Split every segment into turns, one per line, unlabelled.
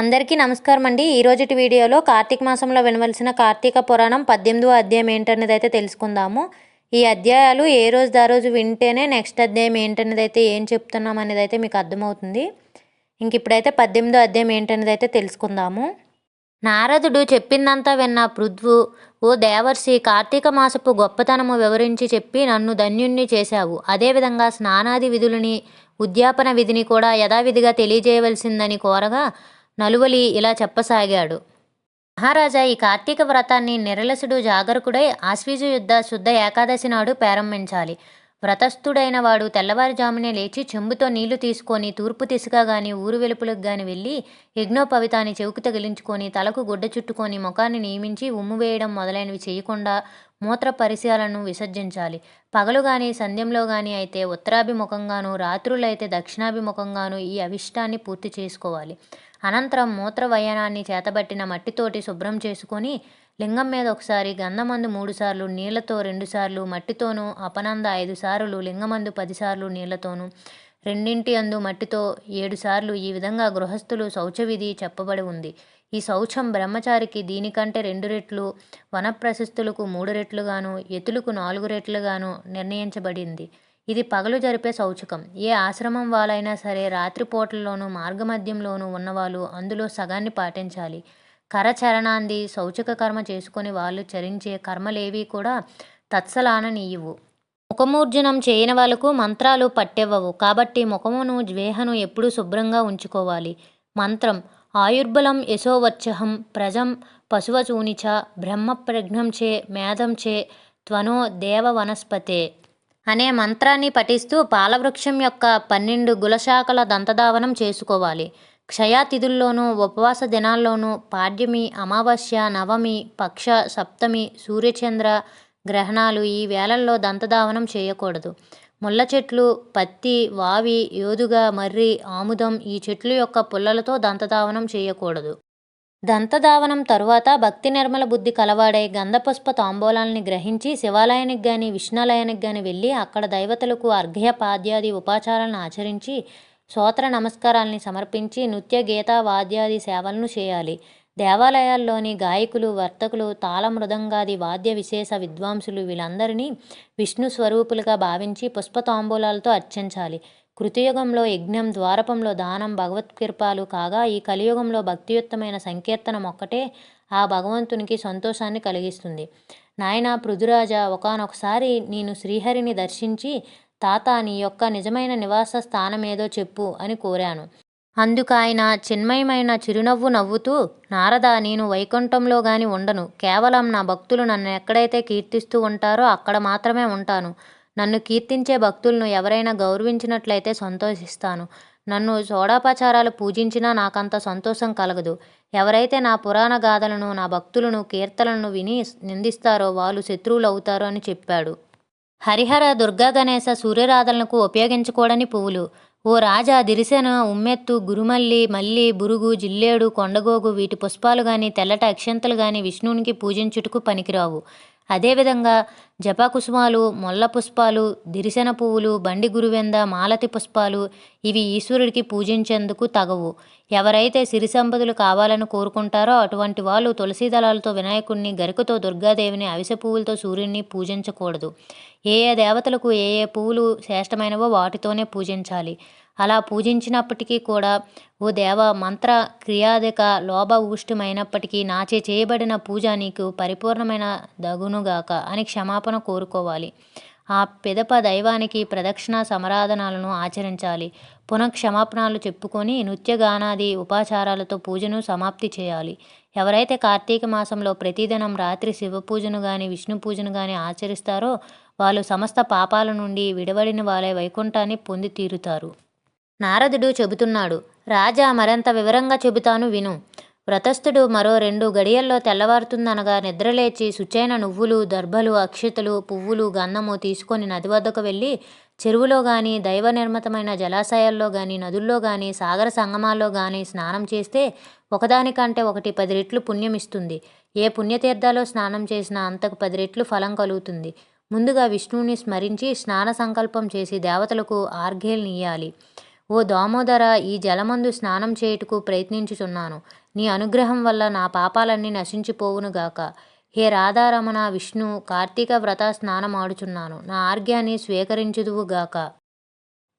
అందరికీ నమస్కారం అండి. ఈ రోజుటి వీడియోలో కార్తీక మాసంలో వినవలసిన కార్తీక పురాణం పద్దెనిమిదో అధ్యాయం ఏంటనేది అయితే తెలుసుకుందాము. ఈ అధ్యాయాలు ఏ రోజు దా రోజు వింటేనే నెక్స్ట్ అధ్యాయం ఏంటనేది అయితే ఏం చెప్తున్నాం అనేది అయితే మీకు అర్థమవుతుంది. ఇంక ఇప్పుడైతే పద్దెనిమిదో అధ్యాయం ఏంటనేది అయితే తెలుసుకుందాము. నారదుడు చెప్పిందంతా విన్న పృథ్వు ఓ దేవర్షి కార్తీక మాసపు గొప్పతనము వివరించి చెప్పి నన్ను ధన్యుణ్ణి చేశావు. అదేవిధంగా స్నానాది విధులని ఉద్యాపన విధిని కూడా యథావిధిగా తెలియజేయవలసిందని కోరగా నలువలి ఇలా చెప్పసాగాడు. మహారాజా ఈ కార్తీక వ్రతాన్ని నిరలసుడు జాగరకుడై ఆశ్వీజు యుద్ధ శుద్ధ ఏకాదశి నాడు ప్రారంభించాలి. వ్రతస్థుడైన వాడు తెల్లవారుజామునే లేచి చెంబుతో నీళ్ళు తీసుకొని తూర్పు దిశగా గాని ఊరు వెలుపులకు గాని వెళ్ళి యజ్ఞోపవితాన్ని చెవుకు తగిలించుకొని తలకు గుడ్డ చుట్టుకొని ముఖాన్ని నియమించి ఉమ్ము వేయడం మొదలైనవి చేయకుండా మూత్ర పరిసరాలను విసర్జించాలి. పగలు గాని సంధ్యంలో గాని అయితే ఉత్తరాభిముఖంగాను రాత్రులైతే దక్షిణాభిముఖంగాను ఈ అవిష్టాన్ని పూర్తి చేసుకోవాలి. అనంతరం మూత్రవయనాన్ని చేతబట్టిన మట్టితోటి శుభ్రం చేసుకొని లింగం మీద ఒకసారి గంధమందు మూడుసార్లు నీళ్ళతో రెండుసార్లు మట్టితోనూ అపనంద ఐదు సార్లు లింగమందు పదిసార్లు నీళ్ళతోనూ. రెండింటి అందు మట్టితో ఏడుసార్లు ఈ విధంగా గృహస్థులు శౌచవిధి చెప్పబడి ఉంది. ఈ శౌచం బ్రహ్మచారికి దీనికంటే రెండు రెట్లు వనప్రశస్తులకు మూడు రెట్లుగాను ఎతులకు నాలుగు రెట్లుగాను నిర్ణయించబడింది. ఇది పగలు జరిపే శౌచకం. ఏ ఆశ్రమం వాళ్ళైనా సరే రాత్రిపూటల్లోనూ మార్గమధ్యంలోనూ ఉన్నవాళ్ళు అందులో సగాన్ని పాటించాలి. కరచరణాంది శౌచక కర్మ చేసుకొని వాళ్ళు చరించే కర్మలేవి కూడా తత్సలాననీయువు. ముఖమూర్జనం చేయని వాళ్ళకు మంత్రాలు పట్టెవ్వవు. కాబట్టి ముఖమును జ్వేహను ఎప్పుడూ శుభ్రంగా ఉంచుకోవాలి. మంత్రం ఆయుర్బలం యశోవచ్చహం ప్రజం పశువచూనిచ బ్రహ్మ ప్రజ్ఞంచే మేధం చే త్వనో దేవ వనస్పతే అనే మంత్రాన్ని పఠిస్తూ పాలవృక్షం యొక్క పన్నెండు గులశాఖల దంతధావనం చేసుకోవాలి. క్షయాతిథుల్లోనూ ఉపవాస దినాల్లోనూ పాడ్యమి అమావాస్య నవమి పక్ష సప్తమి సూర్యచంద్ర గ్రహణాలు ఈ వేళల్లో దంతధావనం చేయకూడదు. ముళ్ళ చెట్లు పత్తి వావి యోదుగ మర్రి ఆముదం ఈ చెట్లు యొక్క పుల్లలతో దంతధావనం చేయకూడదు. దంతధావనం తరువాత భక్తి నిర్మల బుద్ధి కలవాడై గంధపుష్ప తాంబూలాల్ని గ్రహించి శివాలయానికి గాని విష్ణాలయానికి గాని వెళ్ళి అక్కడ దైవతలకు అర్ఘ్య పాద్యాది ఉపాచారాలను ఆచరించి స్తోత్ర నమస్కారాల్ని సమర్పించి నృత్య గీత వాద్యాది సేవలను చేయాలి. దేవాలయాల్లోని గాయకులు వర్తకులు తాళ మృదంగాది వాద్య విశేష విద్వాంసులు వీళ్ళందరినీ విష్ణు స్వరూపులుగా భావించి పుష్పతాంబూలాలతో అర్చించాలి. కృతయుగంలో యజ్ఞం ద్వారపంలో దానం భగవత్కృపాలు కాగా ఈ కలియుగంలో భక్తియుక్తమైన సంకీర్తనం ఒక్కటే ఆ భగవంతునికి సంతోషాన్ని కలిగిస్తుంది. నాయన పృథురాజ ఒకనొకసారి నేను శ్రీహరిని దర్శించి తాత నీ యొక్క నిజమైన నివాస స్థానమేదో చెప్పు అని కోరాను. అందుకు ఆయన చిన్మయమైన చిరునవ్వు నవ్వుతూ నారద నేను వైకుంఠంలో గాని ఉండను. కేవలం నా భక్తులు నన్ను ఎక్కడైతే కీర్తిస్తూ ఉంటారో అక్కడ మాత్రమే ఉంటాను. నన్ను కీర్తించే భక్తులను ఎవరైనా గౌరవించినట్లయితే సంతోషిస్తాను. నన్ను సోడాపచారాలు పూజించినా నాకంత సంతోషం కలగదు. ఎవరైతే నా పురాణ గాథలను నా భక్తులను కీర్తనలను విని నిందిస్తారో వాళ్ళు శత్రువులు అవుతారు అని చెప్పాడు. హరిహర దుర్గా గణేశ సూర్యరాధనలకు ఉపయోగించకూడని పువ్వులు. ఓ రాజా దిరిసెన ఉమ్మెత్తు గురుమల్లి మల్లి బురుగు జిల్లేడు కొండగోగు వీటి పుష్పాలు గాని తెల్లటి అక్షంతలు గాని విష్ణువునికి పూజించుటకు పనికిరావు. అదేవిధంగా జపకుసుమాలు మొల్ల పుష్పాలు దిరిసెన పువ్వులు బండి గురువెంద మాలతి పుష్పాలు ఇవి ఈశ్వరుడికి పూజించేందుకు తగవు. ఎవరైతే సిరి సంపదలు కావాలని కోరుకుంటారో అటువంటి వాళ్ళు తులసి దళాలతో వినాయకుడిని గరికతో దుర్గాదేవిని అవిసె పువ్వులతో సూర్యుడిని పూజించకూడదు. ఏ ఏ దేవతలకు ఏ ఏ పువ్వులు శ్రేష్టమైనవో వాటితోనే పూజించాలి. అలా పూజించినప్పటికీ కూడా ఓ దేవ మంత్ర క్రియాదిక లోభఊష్టమైనప్పటికీ నాచే చేయబడిన పూజ నీకు పరిపూర్ణమైన దగునుగాక అని క్షమాపణ కోరుకోవాలి. ఆ పిదప దైవానికి ప్రదక్షిణ సమరాధనాలను ఆచరించాలి. పునః క్షమాపణలు చెప్పుకొని నృత్యగానాది ఉపాచారాలతో పూజను సమాప్తి చేయాలి. ఎవరైతే కార్తీక మాసంలో ప్రతిదినం రాత్రి శివ పూజను గాని విష్ణు పూజను గాని ఆచరిస్తారో వాళ్ళు సమస్త పాపాల నుండి విడవడిన వాళ్ళే వైకుంఠాన్ని పొంది తీరుతారు. నారదుడు చెబుతున్నాడు రాజా మరింత వివరంగా చెబుతాను విను. వ్రతస్థుడు మరో రెండు గడియల్లో తెల్లవారుతుందనగా నిద్రలేచి శుచైన నువ్వులు దర్భలు అక్షతలు పువ్వులు గంధము తీసుకొని నది వద్దకు వెళ్ళి చెరువులో గాని దైవ నిర్మితమైన జలాశయాల్లో గాని నదుల్లో గాని సాగర సంగమాల్లో గాని స్నానం చేస్తే ఒకదానికంటే ఒకటి పది రెట్లు పుణ్యమిస్తుంది. ఏ పుణ్యతీర్థాలో స్నానం చేసినా అంతకు పది రెట్లు ఫలం కలుగుతుంది. ముందుగా విష్ణువుని స్మరించి స్నాన సంకల్పం చేసి దేవతలకు ఆర్ఘ్యల్నియ్యాలి ఓ దామోదర ఈ జలమందు స్నానం చేయుటకు ప్రయత్నించుచున్నాను. నీ అనుగ్రహం వల్ల నా పాపాలన్నీ నశించిపోవునుగాక హే రాధారమణ విష్ణు కార్తీక వ్రత స్నానమాడుచున్నాను. నా ఆర్ఘ్యాన్ని స్వీకరించుదువుగాక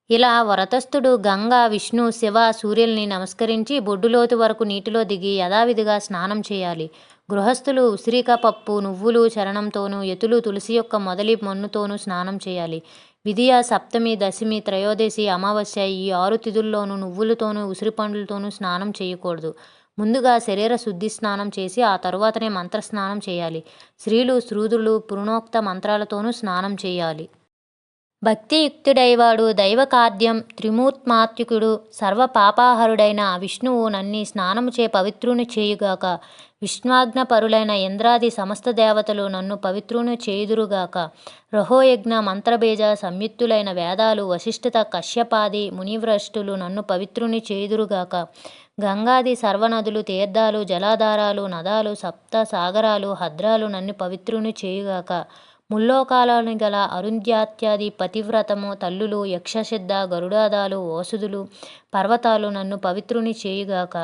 ఇలా వ్రతస్థుడు గంగా విష్ణు శివ సూర్యుల్ని నమస్కరించి బొడ్డులోతు వరకు నీటిలో దిగి యథావిధిగా స్నానం చేయాలి. గృహస్థులు ఉసిరిక పప్పు నువ్వులు చరణంతోనూ ఎతులు తులసి యొక్క మొదలి మన్నుతోనూ స్నానం చేయాలి. విధియ సప్తమి దశమి త్రయోదశి అమావాస్య ఈ ఆరు తిథుల్లోనూ నువ్వులతోనూ ఉసిరిపండ్లతోనూ స్నానం చేయకూడదు. ముందుగా శరీర శుద్ధి స్నానం చేసి ఆ తరువాతనే మంత్ర స్నానం చేయాలి. స్త్రీలు శృదులు పురుణోక్త మంత్రాలతోనూ స్నానం చేయాలి. భక్తియుక్తుడైవాడు దైవకార్యం త్రిమూర్త్మాత్యుకుడు సర్వ పాపాహరుడైన విష్ణువు నన్ని స్నానముచే పవిత్రుని చేయుగాక. విష్ణాజ్ఞ పరులైన ఇంద్రాది సమస్త దేవతలు నన్ను పవిత్రుని చేయుదురుగాక. రహోయజ్ఞ మంత్రబీజ సంయుక్తులైన వేదాలు వశిష్ఠత కశ్యపాది మునివ్రష్టులు నన్ను పవిత్రుని చేయుదురుగాక. గంగాది సర్వనదులు తీర్థాలు జలాధారాలు నదాలు సప్త సాగరాలు హద్రాలు నన్ను పవిత్రుని చేయుగాక. ముల్లోకాలను గల అరుంధ్యాత్యాది పతివ్రతము తల్లులు యక్షసిద్ధ గరుడాదాలు ఓసుదులు పర్వతాలు నన్ను పవిత్రుని చేయుగాక.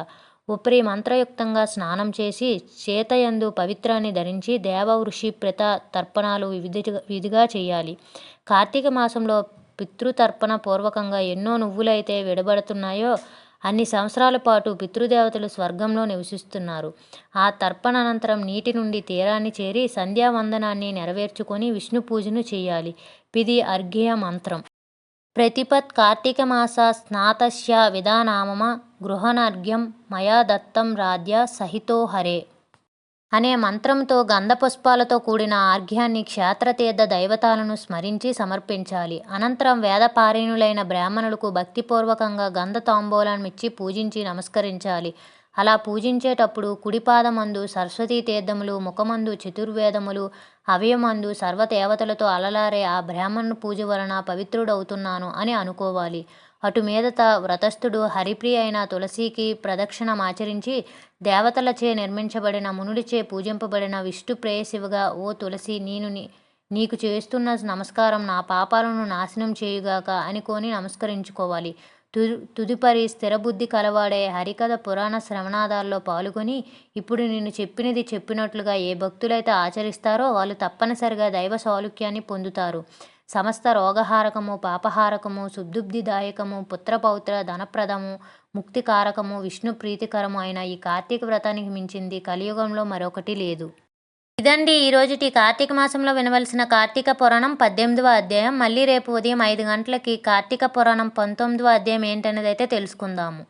ఉపరి మంత్రయుక్తంగా స్నానం చేసి చేతయందు పవిత్రాన్ని ధరించి దేవ ఋషి ప్రత తర్పణాలు విధిగా విధిగా చేయాలి. కార్తీక మాసంలో పితృతర్పణ పూర్వకంగా ఎన్నో నువ్వులైతే విడబడుతున్నాయో అన్ని సంవత్సరాల పాటు పితృదేవతలు స్వర్గంలో నివసిస్తున్నారు. ఆ తర్పణ అనంతరం నీటి నుండి తీరాన్ని చేరి సంధ్యావందనాన్ని నెరవేర్చుకొని విష్ణు పూజను చేయాలి. పిది అర్ఘ్య మంత్రం. ప్రతిపత్ కార్తీక మాస స్నాతస్య విధానామమ గృహనర్ఘ్యం మయా దత్తం రాధ్య సహితో హరే. అనే మంత్రంతో గంధపుష్పాలతో కూడిన ఆర్ఘ్యాన్ని క్షేత్రతీర్థ దైవతాలను స్మరించి సమర్పించాలి. అనంతరం వేదపారీణులైన బ్రాహ్మణులకు భక్తిపూర్వకంగా గంధ తాంబూలాన్నిచ్చి పూజించి నమస్కరించాలి. అలా పూజించేటప్పుడు కుడిపాదమందు సరస్వతీ తీర్థములు ముఖమందు చతుర్వేదములు అవయమందు సర్వదేవతలతో అలలారే ఆ బ్రాహ్మణు పూజ వలన పవిత్రుడవుతున్నాను అని అనుకోవాలి. అటు మీదత వ్రతస్థుడు హరిప్రియ అయిన తులసికి ప్రదక్షిణమాచరించి దేవతలచే నిర్మించబడిన మునుడిచే పూజింపబడిన విష్ణు ప్రేయశివగా ఓ తులసి నేను నీకు చేస్తున్న నమస్కారం నా పాపాలను నాశనం చేయుగాక అనుకొని నమస్కరించుకోవాలి. తు తుదుపరి స్థిరబుద్ధి కలవాడే హరికథ పురాణ శ్రవణాదాల్లో పాల్గొని ఇప్పుడు నేను చెప్పినది చెప్పినట్లుగా ఏ భక్తులైతే ఆచరిస్తారో వాళ్ళు తప్పనిసరిగా దైవ సాలుక్యాన్ని పొందుతారు. సమస్త రోగహారకము పాపహారకము సుబ్దుబ్ధిదాయకము పుత్రపౌత్ర ధనప్రదము ముక్తికారకము విష్ణు ప్రీతికరము అయిన ఈ కార్తీక వ్రతానికి మించింది కలియుగంలో మరొకటి లేదు. ఇదండి ఈ రోజుటి కార్తీక మాసంలో వినవలసిన కార్తీక పురాణం పద్దెనిమిదవ అధ్యాయం. మళ్ళీ రేపు ఉదయం ఐదు గంటలకి కార్తీక పురాణం పంతొమ్మిదవ అధ్యాయం ఏంటనేది అయితే తెలుసుకుందాము.